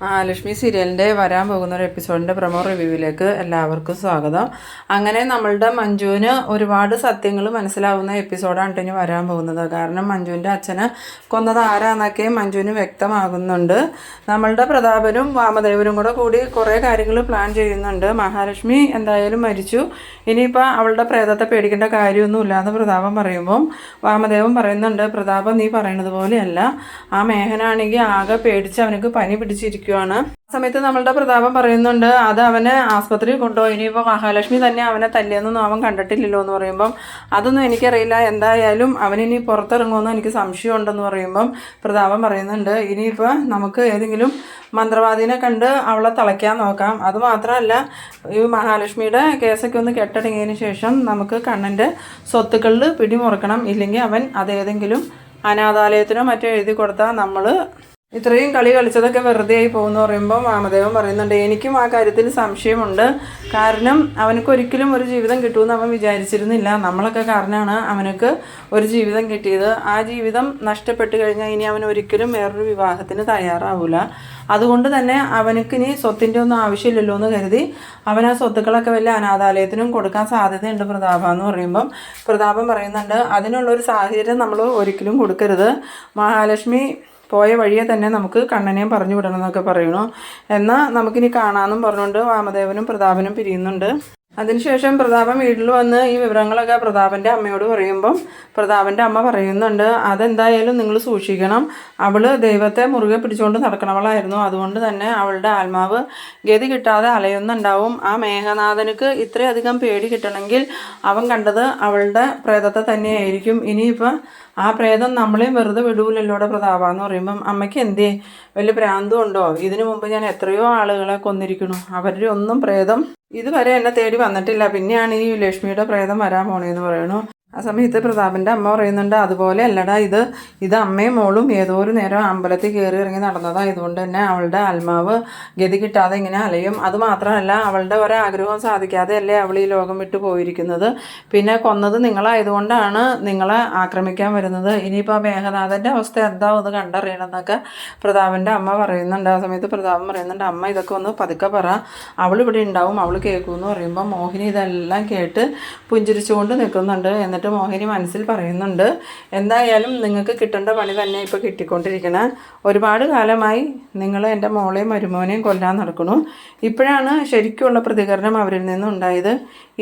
മഹാലക്ഷ്മി സീരിയലിന്റെ വരാൻ പോകുന്ന ഒരു എപ്പിസോഡിന്റെ പ്രമോ റിവ്യൂവിലേക്ക് എല്ലാവർക്കും സ്വാഗതം. അങ്ങനെ നമ്മളുടെ മഞ്ജുവിന് ഒരുപാട് സത്യങ്ങൾ മനസ്സിലാവുന്ന എപ്പിസോഡാണ് ഇനി വരാൻ പോകുന്നത്. കാരണം മഞ്ജുവിന്റെ അച്ഛനെ കൊന്നത് ആരാന്നൊക്കെ മഞ്ജുവിന് വ്യക്തമാകുന്നുണ്ട്. നമ്മളുടെ പ്രതാപനും വാമദേവനും കൂടെ കൂടി കുറേ കാര്യങ്ങൾ പ്ലാൻ ചെയ്യുന്നുണ്ട്. മഹാലക്ഷ്മി എന്തായാലും മരിച്ചു. ഇനിയിപ്പോൾ അവളുടെ പ്രേതത്തെ പേടിക്കേണ്ട കാര്യമൊന്നുമില്ല എന്ന് പ്രതാപം പറയുമ്പം വാമദേവൻ പറയുന്നുണ്ട് പ്രതാപം നീ പറയുന്നത് പോലെയല്ല. ആ മേഘനാണെങ്കിൽ ആകെ പേടിച്ച് അവനക്ക് പനി പിടിച്ചിരിക്കുവാണ് ആ സമയത്ത് നമ്മളുടെ പ്രതാപം പറയുന്നുണ്ട് അത് അവനെ ആസ്പത്രിയിൽ കൊണ്ടുപോയി. ഇനിയിപ്പോൾ മഹാലക്ഷ്മി തന്നെ അവനെ തല്ലിയെന്നൊന്നും അവൻ കണ്ടിട്ടില്ലല്ലോ എന്ന് പറയുമ്പം അതൊന്നും എനിക്കറിയില്ല. എന്തായാലും അവനിനി പുറത്തിറങ്ങുമെന്ന് എനിക്ക് സംശയമുണ്ടെന്ന് പറയുമ്പം പ്രതാപം പറയുന്നുണ്ട് ഇനിയിപ്പോൾ നമുക്ക് ഏതെങ്കിലും മന്ത്രവാദിനെ കണ്ട് അവളെ തളയ്ക്കാൻ നോക്കാം. അതുമാത്രമല്ല ഈ മഹാലക്ഷ്മിയുടെ കേസൊക്കെ ഒന്ന് കെട്ടടങ്ങിയതിന് ശേഷം നമുക്ക് കണ്ണന്റെ സ്വത്തുക്കളിൽ പിടിമുറുക്കണം. ഇല്ലെങ്കിൽ അവൻ അതേതെങ്കിലും അനാഥാലയത്തിനോ മറ്റോ എഴുതി കൊടുത്താൽ നമ്മൾ ഇത്രയും കളി കളിച്ചതൊക്കെ വെറുതെ ആയി പോകുന്നു പറയുമ്പോൾ വാമദേവൻ പറയുന്നുണ്ട് എനിക്കും ആ കാര്യത്തിൽ സംശയമുണ്ട്. കാരണം അവനക്ക് ഒരിക്കലും ഒരു ജീവിതം കിട്ടുമെന്ന് അവൻ വിചാരിച്ചിരുന്നില്ല. നമ്മളൊക്കെ കാരണമാണ് അവനക്ക് ഒരു ജീവിതം കിട്ടിയത്. ആ ജീവിതം നഷ്ടപ്പെട്ട് കഴിഞ്ഞാൽ ഇനി അവൻ ഒരിക്കലും വേറൊരു വിവാഹത്തിന് തയ്യാറാവില്ല അതുകൊണ്ട് തന്നെ അവനക്ക് ഇനി സ്വത്തിന്റെ ഒന്നും ആവശ്യമില്ലല്ലോ എന്ന് കരുതി അവൻ ആ സ്വത്തുക്കളൊക്കെ വലിയ അനാഥാലയത്തിനും കൊടുക്കാൻ സാധ്യതയുണ്ട് പ്രതാപ എന്ന് പറയുമ്പം. പ്രതാപം പറയുന്നുണ്ട് അതിനുള്ളൊരു സാഹചര്യം നമ്മൾ ഒരിക്കലും കൊടുക്കരുത്. മഹാലക്ഷ്മി പോയ വഴിയെ തന്നെ നമുക്ക് കണ്ണനെയും പറഞ്ഞു വിടണം എന്നൊക്കെ പറയണു എന്നാൽ നമുക്കിനി കാണാമെന്നും പറഞ്ഞുകൊണ്ട് വാമദേവനും പ്രതാപനും പിരിയുന്നുണ്ട്. അതിനുശേഷം പ്രതാപൻ വീട്ടിൽ വന്ന് ഈ വിവരങ്ങളൊക്കെ പ്രതാപന്റെ അമ്മയോട് പറയുമ്പം പ്രതാപന്റെ അമ്മ പറയുന്നുണ്ട് അതെന്തായാലും നിങ്ങൾ സൂക്ഷിക്കണം. അവൾ ദൈവത്തെ മുറുകെ പിടിച്ചുകൊണ്ട് നടക്കണവളായിരുന്നു. അതുകൊണ്ട് തന്നെ അവളുടെ ആത്മാവ് ഗതി കിട്ടാതെ അലയുന്നുണ്ടാവും. ആ മേഘനാഥനുക്ക് ഇത്രയധികം പേടി കിട്ടണമെങ്കിൽ അവൻ കണ്ടത് അവളുടെ പ്രേതത്തെ തന്നെയായിരിക്കും. ഇനിയിപ്പോൾ ആ പ്രേതം നമ്മളെയും വെറുതെ വിടൂലല്ലോടെ പ്രതാപ എന്ന് പറയുമ്പം അമ്മയ്ക്ക് എന്തേ? വലിയ ഭ്രാന്തുണ്ടോ ഇതിനു മുമ്പ് ഞാൻ എത്രയോ ആളുകളെ കൊന്നിരിക്കണു അവരുടെ ഒന്നും പ്രേതം ഇതുവരെ എന്നെ തേടി വന്നിട്ടില്ല. പിന്നെയാണ് ഈ ലക്ഷ്മിയുടെ പ്രേതം വരാൻ പോണേന്ന് പറയണു. ആ സമയത്ത് പ്രതാപന്റെ അമ്മ പറയുന്നുണ്ട് അതുപോലെ അല്ലടാ ഇത് ഇത് അമ്മയും മോളും ഏതോ ഒരു നേരം അമ്പലത്തിൽ കയറി ഇറങ്ങി നടന്നതായതുകൊണ്ട് തന്നെ അവളുടെ ആത്മാവ് ഗതി കിട്ടാതെ ഇങ്ങനെ അലയും. അതുമാത്രമല്ല അവളുടെ ഒരാഗ്രഹവും സാധിക്കാതെ അല്ലേ അവൾ ഈ ലോകം വിട്ടു പോയിരിക്കുന്നത്. പിന്നെ കൊന്നത് നിങ്ങളായതുകൊണ്ടാണ് നിങ്ങളെ ആക്രമിക്കാൻ വരുന്നത്. ഇനിയിപ്പോൾ മേഘനാഥന്റെ അവസ്ഥ എന്താവും കണ്ടറിയണം കണ്ടറിയണമെന്നൊക്കെ പ്രതാപന്റെ അമ്മ പറയുന്നുണ്ട്. ആ സമയത്ത് പ്രതാപൻ പറയുന്നുണ്ട് അമ്മ ഇതൊക്കെ ഒന്ന് പതുക്കെ പറ. അവൾ ഇവിടെ ഉണ്ടാവും അവൾ കേൾക്കുമെന്ന് പറയുമ്പോൾ മോഹിനി ഇതെല്ലാം കേട്ട് പുഞ്ചിരിച്ചുകൊണ്ട് നിൽക്കുന്നുണ്ട്. എന്നിട്ട് മോഹിനി മനസ്സിൽ പറയുന്നുണ്ട്. എന്തായാലും നിങ്ങൾക്ക് കിട്ടേണ്ട പണി തന്നെ ഇപ്പോൾ കിട്ടിക്കൊണ്ടിരിക്കണ. ഒരുപാട് കാലമായി നിങ്ങൾ എന്റെ മോളെയും മരുമോനെയും കൊല്ലാൻ നടക്കണു ഇപ്പോഴാണ് ശരിക്കുള്ള പ്രതികരണം അവരിൽ നിന്നും ഉണ്ടായത്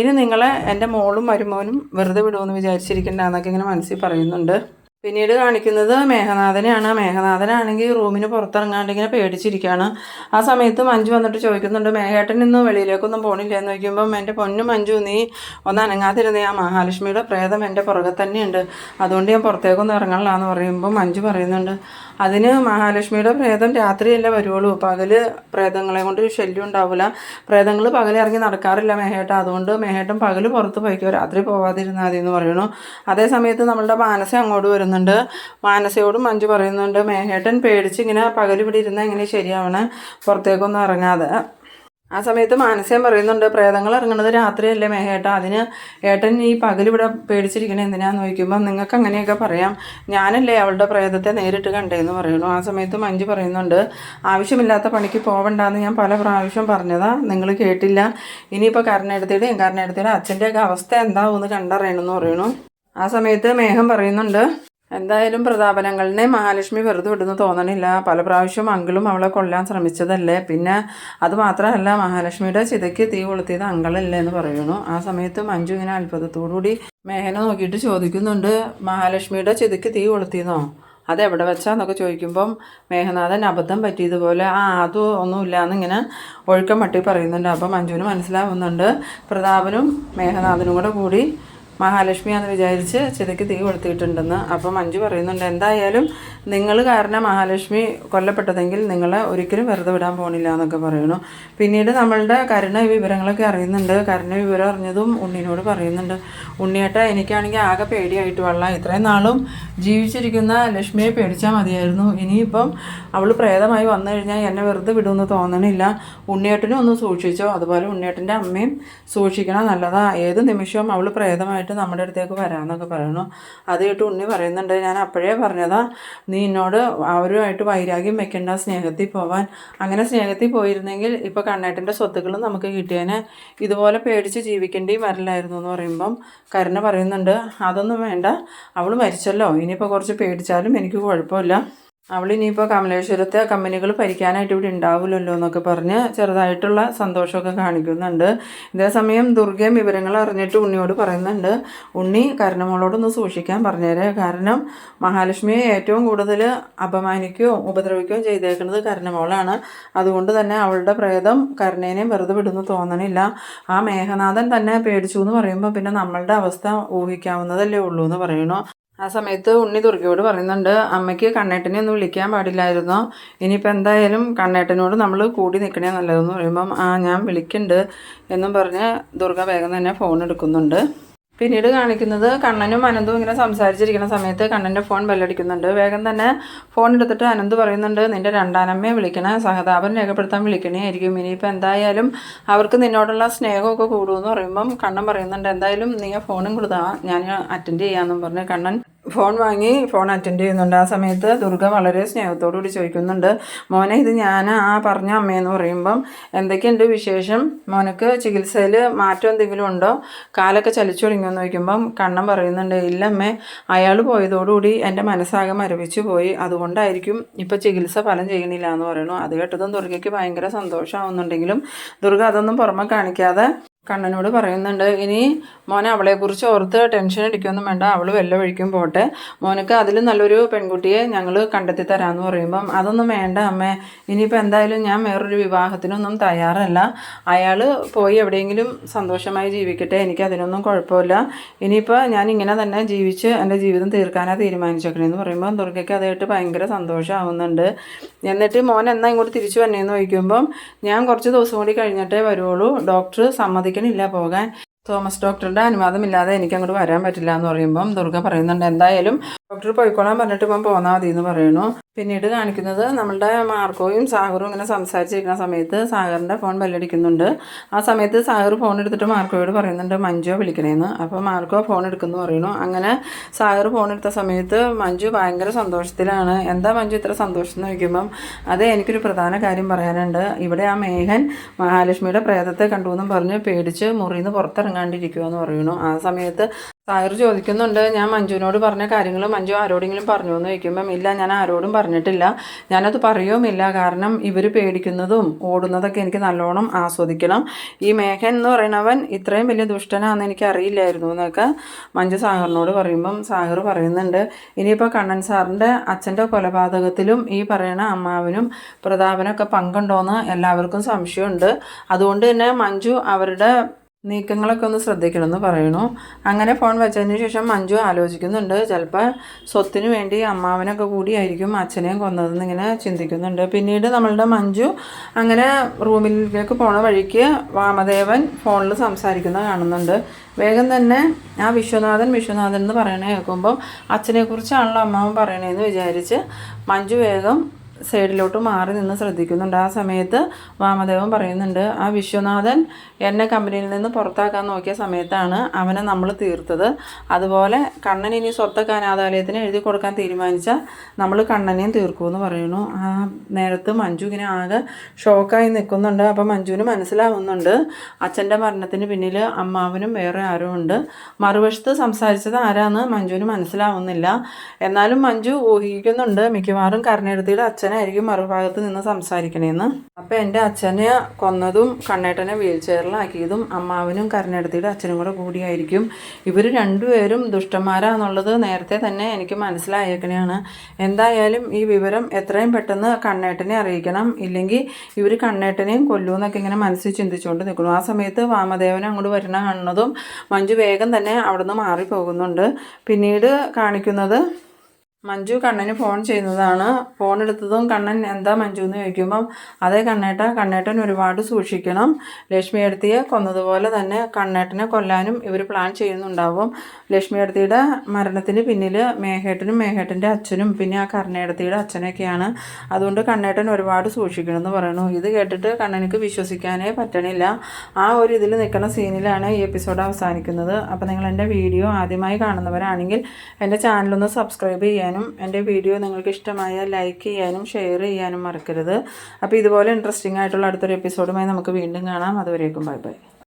ഇനി നിങ്ങളെ എന്റെ മോളും മരുമോനും വെറുതെ വിടുമെന്ന് വിചാരിച്ചിരിക്കണ്ട എന്നൊക്കെ ഇങ്ങനെ മനസ്സിൽ പറയുന്നുണ്ട്. പിന്നീട് കാണിക്കുന്നത് മേഘനാഥനെയാണ്. മേഘനാഥനാണെങ്കിൽ റൂമിന് പുറത്തിറങ്ങാണ്ട് ഇങ്ങനെ പേടിച്ചിരിക്കുകയാണ് ആ സമയത്ത് മഞ്ജു വന്നിട്ട് ചോദിക്കുന്നുണ്ട് മേഘേട്ടൻ ഇന്ന് വെളിയിലേക്കൊന്നും പോണില്ല എന്ന് ചോദിക്കുമ്പം എന്റെ പൊന്നു മഞ്ജു നീ ഒന്ന് അനങ്ങാതിരുന്നേ. ആ മഹാലക്ഷ്മിയുടെ പ്രേതം എന്റെ പുറകെ തന്നെയുണ്ട്. അതുകൊണ്ട് ഞാൻ പുറത്തേക്കൊന്നും ഇറങ്ങണില്ല എന്ന് പറയുമ്പോൾ മഞ്ജു പറയുന്നുണ്ട് അതിന് മഹാലക്ഷ്മിയുടെ പ്രേതം രാത്രിയല്ലേ വരുവുള്ളൂ. പകൽ പ്രേതങ്ങളെ കൊണ്ട് ശല്യം ഉണ്ടാവില്ല പ്രേതങ്ങൾ പകൽ ഇറങ്ങി നടക്കാറില്ല മേഹേട്ട അതുകൊണ്ട് മേഹേട്ടൻ പകൽ പുറത്ത് പോയിക്കോ. രാത്രി പോവാതിരുന്നാൽ മതി എന്ന് പറയണു അതേസമയത്ത് നമ്മളുടെ മാനസം അങ്ങോട്ട് വരുന്നുണ്ട് മാനസയോടും മഞ്ജു പറയുന്നുണ്ട് മേഹേട്ടൻ പേടിച്ച് ഇങ്ങനെ പകൽ ഇവിടെ എങ്ങനെ ശരിയാവണേ? പുറത്തേക്കൊന്നും ഇറങ്ങാതെ. ആ സമയത്ത് മാനസയം പറയുന്നുണ്ട് പ്രേതങ്ങൾ ഇറങ്ങുന്നത് രാത്രിയല്ലേ മേഹേട്ട. അതിന് ഏട്ടൻ ഈ പകലിവിടെ പേടിച്ചിരിക്കണേ എന്തിനാന്ന് ചോദിക്കുമ്പോൾ നിങ്ങൾക്ക് അങ്ങനെയൊക്കെ പറയാം. ഞാനല്ലേ അവളുടെ പ്രേതത്തെ നേരിട്ട് കണ്ടേന്ന് പറയുന്നു ആ സമയത്ത് മഞ്ജു പറയുന്നുണ്ട് ആവശ്യമില്ലാത്ത പണിക്ക് പോവണ്ടെന്ന് ഞാൻ പല പ്രാവശ്യം പറഞ്ഞതാ. നിങ്ങൾ കേട്ടില്ല. ഇനിയിപ്പോൾ കരണെടുത്തിടും കരണെടുത്തിടും അച്ഛന്റെയൊക്കെ അവസ്ഥ എന്താവും എന്ന് കണ്ടറിയണമെന്ന് പറയുന്നു. ആ സമയത്ത് മേഘം പറയുന്നുണ്ട് എന്തായാലും പ്രതാപനങ്ങളിനെ മഹാലക്ഷ്മി വെറുതെ വിടുന്നു തോന്നണില്ല. പല പ്രാവശ്യം അങ്കിളും അവളെ കൊല്ലാൻ ശ്രമിച്ചതല്ലേ. പിന്നെ അത് മാത്രമല്ല മഹാലക്ഷ്മിയുടെ ചിതയ്ക്ക് തീ കൊളുത്തിയത് അങ്കളല്ലേ എന്ന് പറയുന്നു. ആ സമയത്ത് മഞ്ജു ഇങ്ങനെ അത്ഭുതത്തോടുകൂടി മേഘനെ നോക്കിയിട്ട് ചോദിക്കുന്നുണ്ട് മഹാലക്ഷ്മിയുടെ ചിതയ്ക്ക് തീ കൊളുത്തിയെന്നോ? അതെവിടെ വെച്ചാന്നൊക്കെ ചോദിക്കുമ്പം മേഘനാഥൻ അബദ്ധം പറ്റിയതുപോലെ. ആ അത് ഒന്നുമില്ല എന്നിങ്ങനെ ഒഴുക്കം മട്ടി പറയുന്നുണ്ട്. അപ്പം മഞ്ജുവിന് മനസ്സിലാവുന്നുണ്ട്. പ്രതാപനും മേഘനാഥനും കൂടെ കൂടി മഹാലക്ഷ്മിയാന്ന് വിചാരിച്ച് ചിതയ്ക്ക് തീ കൊളുത്തിയിട്ടുണ്ടെന്ന്. അപ്പം മഞ്ജു പറയുന്നുണ്ട് എന്തായാലും നിങ്ങൾ കാരണം മഹാലക്ഷ്മി കൊല്ലപ്പെട്ടതെങ്കിൽ നിങ്ങളെ ഒരിക്കലും വെറുതെ വിടാൻ പോണില്ല എന്നൊക്കെ പറയുന്നു. പിന്നീട് നമ്മളുടെ കരുണ വിവരങ്ങളൊക്കെ അറിയുന്നുണ്ട്. കരുണ വിവരം അറിഞ്ഞതും ഉണ്ണിനോട് പറയുന്നുണ്ട്. ഉണ്ണിയേട്ട എനിക്കാണെങ്കിൽ ആകെ പേടിയായിട്ട് വള്ള. ഇത്രയും നാളും ജീവിച്ചിരിക്കുന്ന ലക്ഷ്മിയെ പേടിച്ചാൽ മതിയായിരുന്നു. ഇനിയിപ്പം അവൾ പ്രേതമായി വന്നു കഴിഞ്ഞാൽ എന്നെ വെറുതെ വിടുമെന്ന് തോന്നണില്ല. ഉണ്ണിയേട്ടനും ഒന്ന് സൂക്ഷിച്ചോ. അതുപോലെ ഉണ്ണിയേട്ടന്റെ അമ്മയും സൂക്ഷിക്കണം നല്ലതാ. ഏത് നിമിഷവും അവൾ പ്രേതമായിട്ട് കഴിഞ്ഞിട്ട് നമ്മുടെ അടുത്തേക്ക് വരാമെന്നൊക്കെ പറയുന്നു. അത് കേട്ട് ഉണ്ണി പറയുന്നുണ്ട് ഞാൻ അപ്പോഴേ പറഞ്ഞതാ നീ എന്നോട് അവരുമായിട്ട് വൈരാഗ്യം വെക്കേണ്ട സ്നേഹത്തിൽ പോവാൻ. അങ്ങനെ സ്നേഹത്തിൽ പോയിരുന്നെങ്കിൽ ഇപ്പോൾ കണ്ണേട്ടന്റെ സ്വത്തുക്കളും നമുക്ക് കിട്ടിയേനെ. ഇതുപോലെ പേടിച്ച് ജീവിക്കേണ്ടി വരില്ലായിരുന്നു എന്ന് പറയുമ്പം കരുണ പറയുന്നുണ്ട് അതൊന്നും വേണ്ട അവൾ മരിച്ചല്ലോ ഇനിയിപ്പോൾ കുറച്ച് പേടിച്ചാലും എനിക്ക് കുഴപ്പമില്ല. അവൾ ഇനിയിപ്പോൾ കമലേശ്വരത്തെ കമ്പനികൾ ഭരിക്കാനായിട്ട് ഇവിടെ ഉണ്ടാവില്ലല്ലോ എന്നൊക്കെ പറഞ്ഞ് ചെറുതായിട്ടുള്ള സന്തോഷമൊക്കെ കാണിക്കുന്നുണ്ട്. ഇതേസമയം ദുർഗയും വിവരങ്ങൾ അറിഞ്ഞിട്ട് ഉണ്ണിയോട് പറയുന്നുണ്ട് ഉണ്ണി കരുണമോളോടൊന്ന് സൂക്ഷിക്കാൻ പറഞ്ഞേരെ. കാരണം മഹാലക്ഷ്മിയെ ഏറ്റവും കൂടുതൽ അപമാനിക്കുകയോ ഉപദ്രവിക്കുകയോ ചെയ്തേക്കുന്നത് കരുണമോളാണ്. അതുകൊണ്ട് തന്നെ അവളുടെ പ്രേതം കരുണേനെയും വെറുതെ വിടുന്നു തോന്നണില്ല. ആ മേഘനാഥൻ തന്നെ പേടിച്ചു എന്ന് പറയുമ്പോൾ പിന്നെ നമ്മളുടെ അവസ്ഥ ഊഹിക്കാവുന്നതല്ലേ ഉള്ളൂ എന്ന് പറയണു ആ സമയത്ത് ഉണ്ണി ദുർഗയോട് പറയുന്നുണ്ട് അമ്മയ്ക്ക് കണ്ണേട്ടനെ ഒന്നും വിളിക്കാൻ പാടില്ലായിരുന്നു. ഇനിയിപ്പോൾ എന്തായാലും കണ്ണേട്ടനോട് നമ്മൾ കൂടി നിൽക്കണേ നല്ലതെന്ന് പറയുമ്പം ആ ഞാൻ വിളിക്കുന്നുണ്ട് എന്നും പറഞ്ഞ് ദുർഗ വേഗം തന്നെ ഫോൺ എടുക്കുന്നുണ്ട്. പിന്നീട് കാണിക്കുന്നത് കണ്ണനും അനന്തും ഇങ്ങനെ സംസാരിച്ചിരിക്കുന്ന സമയത്ത് കണ്ണന്റെ ഫോൺ ബെല്ലടിക്കുന്നുണ്ട്. വേഗം തന്നെ ഫോൺ എടുത്തിട്ട് അനന്ത് പറയുന്നുണ്ട് നിന്റെ രണ്ടാനമ്മയെ വിളിക്കണം സഹതാപം രേഖപ്പെടുത്താൻ വിളിക്കണേ ആയിരിക്കും ഇനിയിപ്പോൾ എന്തായാലും അവർക്ക് നിന്നോടുള്ള സ്നേഹമൊക്കെ കൂടുമെന്ന് പറയുമ്പം കണ്ണൻ പറയുന്നുണ്ട് എന്തായാലും നീ ഫോണും കൊടുത്താ ഞാൻ അറ്റൻഡ് ചെയ്യാമെന്നും പറഞ്ഞ് കണ്ണൻ ഫോൺ വാങ്ങി ഫോൺ അറ്റൻഡ് ചെയ്യുന്നുണ്ട്. ആ സമയത്ത് ദുർഗ വളരെ സ്നേഹത്തോടു കൂടി ചോദിക്കുന്നുണ്ട് മോനെ ഇത് ഞാൻ ആ പറഞ്ഞ അമ്മയെന്ന് പറയുമ്പം എന്തൊക്കെയുണ്ട് വിശേഷം? മോനക്ക് ചികിത്സയിൽ മാറ്റം എന്തെങ്കിലും ഉണ്ടോ? കാലൊക്കെ ചലിച്ചു തുടങ്ങിയെന്ന് ചോദിക്കുമ്പം കണ്ണൻ പറയുന്നുണ്ട് ഇല്ല അമ്മേ അയാൾ പോയതോടുകൂടി എന്റെ മനസ്സാകെ മരവിച്ചു പോയി. അതുകൊണ്ടായിരിക്കും ഇപ്പോൾ ചികിത്സ ഫലം ചെയ്യണില്ല എന്ന് പറയുന്നു. അത് കേട്ടതും ദുർഗയ്ക്ക് ഭയങ്കര സന്തോഷമാവുന്നുണ്ടെങ്കിലും ദുർഗ അതൊന്നും പുറമെ കാണിക്കാതെ കണ്ണനോട് പറയുന്നുണ്ട് ഇനി മോനെ അവളെ കുറിച്ച് ഓർത്ത് ടെൻഷൻ അടിക്കൊന്നും വേണ്ട അവൾ വല്ല വഴിക്കും പോട്ടെ. മോനക്ക് അതിൽ നല്ലൊരു പെൺകുട്ടിയെ ഞങ്ങൾ കണ്ടെത്തി തരാമെന്ന് പറയുമ്പം അതൊന്നും വേണ്ട അമ്മേ ഇനിയിപ്പോൾ എന്തായാലും ഞാൻ വേറൊരു വിവാഹത്തിനൊന്നും തയ്യാറല്ല. അയാൾ പോയി എവിടെയെങ്കിലും സന്തോഷമായി ജീവിക്കട്ടെ എനിക്ക് അതിനൊന്നും കുഴപ്പമില്ല. ഇനിയിപ്പോൾ ഞാൻ ഇങ്ങനെ തന്നെ ജീവിച്ച് എന്റെ ജീവിതം തീർക്കാനാണ് തീരുമാനിച്ചേക്കണേന്ന് പറയുമ്പോൾ ദുർഗയ്ക്ക് അതായിട്ട് ഭയങ്കര സന്തോഷമാവുന്നുണ്ട് എന്നിട്ട് മോൻ എന്നാ ഇങ്ങോട്ട് തിരിച്ചു വന്നേന്ന് ചോദിക്കുമ്പം ഞാൻ കുറച്ച് ദിവസം കൂടി കഴിഞ്ഞിട്ടേ വരുള്ളൂ ഡോക്ടർ സമ്മതിക്കണില്ല പോകാൻ തോമസ് ഡോക്ടറുടെ അനുവാദമില്ലാതെ എനിക്കങ്ങോട്ട് വരാൻ പറ്റില്ല എന്ന് പറയുമ്പം ദുർഗ പറയുന്നുണ്ട് എന്തായാലും ഡോക്ടർ പോയിക്കോളാൻ പറഞ്ഞിട്ട് ഇപ്പം പോന്നാൽ മതി എന്ന് പറയുന്നു. പിന്നീട് കാണിക്കുന്നത് നമ്മളുടെ മാർക്കോയും സാഗറും ഇങ്ങനെ സംസാരിച്ചിരിക്കുന്ന സമയത്ത് സാഗറിന്റെ ഫോൺ ബെല്ലടിക്കുന്നുണ്ട്. ആ സമയത്ത് സാഗർ ഫോൺ എടുത്തിട്ട് മാർക്കോയോട് പറയുന്നുണ്ട് മഞ്ജു വിളിക്കണേന്ന്. അപ്പോൾ മാർക്കോ ഫോൺ എടുക്കുന്നു പറയുന്നു. അങ്ങനെ സാഗർ ഫോൺ എടുത്ത സമയത്ത് മഞ്ജു ഭയങ്കര സന്തോഷത്തിലാണ്. എന്താ മഞ്ജു ഇത്ര സന്തോഷം? എന്ന് ചോദിക്കുമ്പം അത് എനിക്കൊരു പ്രധാന കാര്യം പറയാനുണ്ട്. ഇവിടെ ആ മേഘൻ മഹാലക്ഷ്മിയുടെ പ്രേതത്തെ കണ്ടു എന്നും പറഞ്ഞ് പേടിച്ച് മുറിയിൽ നിന്ന് പുറത്തിറങ്ങാണ്ടിരിക്കുമെന്ന് പറയുന്നു. ആ സമയത്ത് സാഗർ ചോദിക്കുന്നുണ്ട് ഞാൻ മഞ്ജുവിനോട് പറഞ്ഞ കാര്യങ്ങൾ മഞ്ജു ആരോടെങ്കിലും പറഞ്ഞു? എന്ന് ചോദിക്കുമ്പം ഇല്ല ഞാൻ ആരോടും പറഞ്ഞിട്ടില്ല. ഞാനത് പറയുമില്ല കാരണം ഇവർ പേടിക്കുന്നതും ഓടുന്നതൊക്കെ എനിക്ക് നല്ലോണം ആസ്വദിക്കണം. ഈ മേഘൻ എന്ന് പറയണവൻ ഇത്രയും വലിയ ദുഷ്ടനാണെന്ന് എനിക്ക് അറിയില്ലായിരുന്നു എന്നൊക്കെ മഞ്ജു സാഹറിനോട് പറയുമ്പം സാഗർ പറയുന്നുണ്ട്. ഇനിയിപ്പോൾ കണ്ണൻ സാറിന്റെ അച്ഛന്റെ കൊലപാതകത്തിലും ഈ പറയണ അമ്മാവിനും പ്രതാപനൊക്കെ പങ്കുണ്ടോയെന്ന് എല്ലാവർക്കും സംശയമുണ്ട്. അതുകൊണ്ട് തന്നെ മഞ്ജു അവരുടെ നീക്കങ്ങളൊക്കെ ഒന്ന് ശ്രദ്ധിക്കണമെന്ന് പറയണു അങ്ങനെ ഫോൺ വെച്ചതിന് ശേഷം മഞ്ജു ആലോചിക്കുന്നുണ്ട്. ചിലപ്പോൾ സ്വത്തിന് വേണ്ടി അമ്മാവനൊക്കെ കൂടിയായിരിക്കും അച്ഛനെയും കൊന്നതെന്ന് ഇങ്ങനെ ചിന്തിക്കുന്നുണ്ട്. പിന്നീട് നമ്മളുടെ മഞ്ജു അങ്ങനെ റൂമിലേക്ക് പോണ വഴിക്ക് വാമദേവൻ ഫോണിൽ സംസാരിക്കുന്നത് കാണുന്നുണ്ട്. വേഗം തന്നെ ആ വിശ്വനാഥൻ വിശ്വനാഥൻ എന്ന് പറയണ കേൾക്കുമ്പം അച്ഛനെക്കുറിച്ചാണല്ലോ അമ്മാവൻ പറയണേന്ന് വിചാരിച്ച് മഞ്ജു വേഗം സൈഡിലോട്ട് മാറി നിന്ന് ശ്രദ്ധിക്കുന്നുണ്ട്. ആ സമയത്ത് വാമദേവൻ പറയുന്നുണ്ട് ആ വിശ്വനാഥൻ എന്നെ കമ്പനിയിൽ നിന്ന് പുറത്താക്കാൻ നോക്കിയ സമയത്താണ് അവനെ നമ്മൾ തീർത്തത്. അതുപോലെ കണ്ണൻ ഇനി സ്വത്തൊക്കെ അനാഥാലയത്തിന് എഴുതി കൊടുക്കാൻ തീരുമാനിച്ച നമ്മൾ കണ്ണനെയും തീർക്കുമെന്ന് പറയുന്നു. ആ നേരത്ത് മഞ്ജു ഇങ്ങനെ ആകെ ഷോക്കായി നിൽക്കുന്നുണ്ട്. അപ്പം മഞ്ജുവിന് മനസ്സിലാവുന്നുണ്ട് അച്ഛന്റെ മരണത്തിന് പിന്നിൽ അമ്മാവനും വേറെ ആരോ ഉണ്ട്. മറുവശത്ത് സംസാരിച്ചത് ആരാന്ന് മഞ്ജുവിന് മനസ്സിലാവുന്നില്ല. എന്നാലും മഞ്ജു ഊഹിക്കുന്നുണ്ട് മിക്കവാറും കരുണയെടുത്തിയുടെ അച്ഛനായിരിക്കും മറുഭാഗത്ത് നിന്ന് സംസാരിക്കണേന്ന്. അപ്പൊ എന്റെ അച്ഛനെ കൊന്നതും കണ്ണേട്ടനെ വീൽ ചെയറിലാക്കിയതും അമ്മാവനും കരുണയെടുത്തിയുടെ അച്ഛനും കൂടെ കൂടിയായിരിക്കും. ഇവർ രണ്ടുപേരും ദുഷ്ടന്മാരാന്നുള്ളത് നേരത്തെ തന്നെ എനിക്ക് മനസ്സിലായേക്കണെയാണ് എന്തായാലും ഈ വിവരം എത്രയും പെട്ടെന്ന് കണ്ണേട്ടനെ അറിയിക്കണം. ഇല്ലെങ്കിൽ ഇവർ കണ്ണേട്ടനെയും കൊല്ലൂന്നൊക്കെ ഇങ്ങനെ മനസ്സിൽ ചിന്തിച്ചുകൊണ്ട് നിൽക്കുന്നു ആ സമയത്ത് വാമദേവൻ അങ്ങോട്ട് വരണ കാണുന്നതും മഞ്ജു വേഗം തന്നെ അവിടുന്ന് മാറി പോകുന്നുണ്ട് പിന്നീട് കാണിക്കുന്നത് മഞ്ജു കണ്ണന് ഫോൺ ചെയ്യുന്നതാണ്. ഫോൺ എടുത്തതും കണ്ണൻ എന്താ മഞ്ജു എന്ന് ചോദിക്കുമ്പം അതേ കണ്ണേട്ട കണ്ണേട്ടൻ ഒരുപാട് സൂക്ഷിക്കണം. ലക്ഷ്മി എടുത്തിയെ കൊന്നതുപോലെ തന്നെ കണ്ണേട്ടനെ കൊല്ലാനും ഇവർ പ്ലാൻ ചെയ്യുന്നുണ്ടാവും. ലക്ഷ്മി എടുത്തിയുടെ മരണത്തിന് പിന്നിൽ മേഘേട്ടനും മേഘേട്ടന്റെ അച്ഛനും പിന്നെ ആ കർണേടത്തിയുടെ അച്ഛനൊക്കെയാണ്. അതുകൊണ്ട് കണ്ണേട്ടൻ ഒരുപാട് സൂക്ഷിക്കണം എന്ന് പറയുന്നു ഇത് കേട്ടിട്ട് കണ്ണനിക്ക് വിശ്വസിക്കാനേ പറ്റണില്ല. ആ ഒരു ഇതിൽ നിൽക്കുന്ന സീനിലാണ് ഈ എപ്പിസോഡ് അവസാനിക്കുന്നത്. അപ്പോൾ നിങ്ങൾ എന്റെ വീഡിയോ ആദ്യമായി കാണുന്നവരാണെങ്കിൽ എന്റെ ചാനലൊന്ന് സബ്സ്ക്രൈബ് ചെയ്യാനും എന്റെ വീഡിയോ നിങ്ങൾക്ക് ഇഷ്ടമായാൽ ലൈക്ക് ചെയ്യാനും ഷെയർ ചെയ്യാനും മറക്കരുത്. അപ്പോൾ ഇതുപോലെ ഇൻട്രസ്റ്റിംഗ് ആയിട്ടുള്ള അടുത്തൊരു എപ്പിസോഡുമായി നമുക്ക് വീണ്ടും കാണാം. അതുവരേക്കും ബൈ ബൈ